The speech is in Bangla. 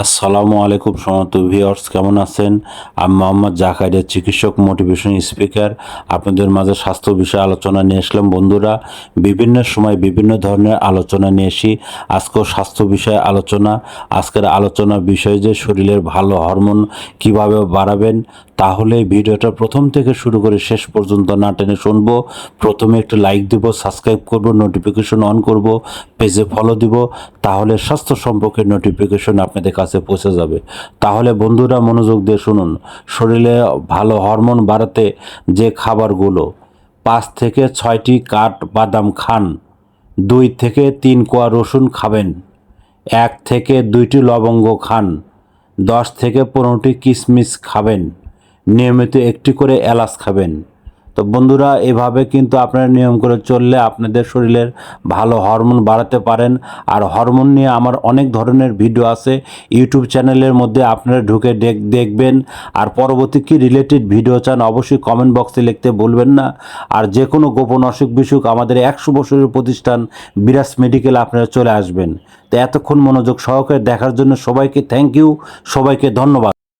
আসসালামু আলাইকুম সমস্ত ভিউয়ার্স, কেমন আছেন? আমি মোহাম্মদ জাকারিয়া, চিকিৎসক মোটিভেশন স্পিকার আপনাদের মাঝে স্বাস্থ্য বিষয়ে আলোচনা নিয়ে আসলাম। বন্ধুরা, বিভিন্ন সময় বিভিন্ন ধরনের আলোচনা নিয়ে আসি। আজকেও স্বাস্থ্য বিষয়ে আলোচনা। আজকের আলোচনার বিষয় যে শরীরের ভালো হরমোন কীভাবে বাড়াবেন, তাহলে ভিডিওটা প্রথম থেকে শুরু করে শেষ পর্যন্ত না টেনে শুনব। প্রথমে একটু লাইক দিব সাবস্ক্রাইব করব নোটিফিকেশন অন করব। পেজে ফলো দিব, তাহলে স্বাস্থ্য সম্পর্কে নোটিফিকেশন আপনাদের কাছে পৌঁছে যাবে। তাহলে বন্ধুরা মনোযোগ দিয়ে শুনুন, শরীরে ভালো হরমোন বাড়াতে যে খাবারগুলো, পাঁচ থেকে ছয়টি কাঠ বাদাম খান, দুই থেকে তিন কোয়া রসুন খাবেন, এক থেকে দুইটি লবঙ্গ খান, দশ থেকে পনেরোটি কিশমিশ খাবেন, নিয়মিত একটি করে এলাচ খাবেন। তো বন্ধুরা, এভাবে কিন্তু আপনারা নিয়ম করে চললে আপনাদের শরীরের ভালো হরমোন বাড়াতে পারেন। আর হরমোন নিয়ে আমার অনেক ধরনের ভিডিও আছে। ইউটিউব চ্যানেলের মধ্যে আপনারা ঢুকে দেখ- দেখবেন। আর পরবর্তী কি রিলেটেড ভিডিও চান, অবশ্যই কমেন্ট বক্সে লিখতে বলবেন না। আর যে কোনো গোপন অসুখ বিসুখ আমাদের একশো বছরের প্রতিষ্ঠান বিরাজ মেডিকেল আপনারা চলে আসবেন। তো এতক্ষণ মনোযোগ সহকারে দেখার জন্য সবাইকে থ্যাংক ইউ সবাইকে ধন্যবাদ।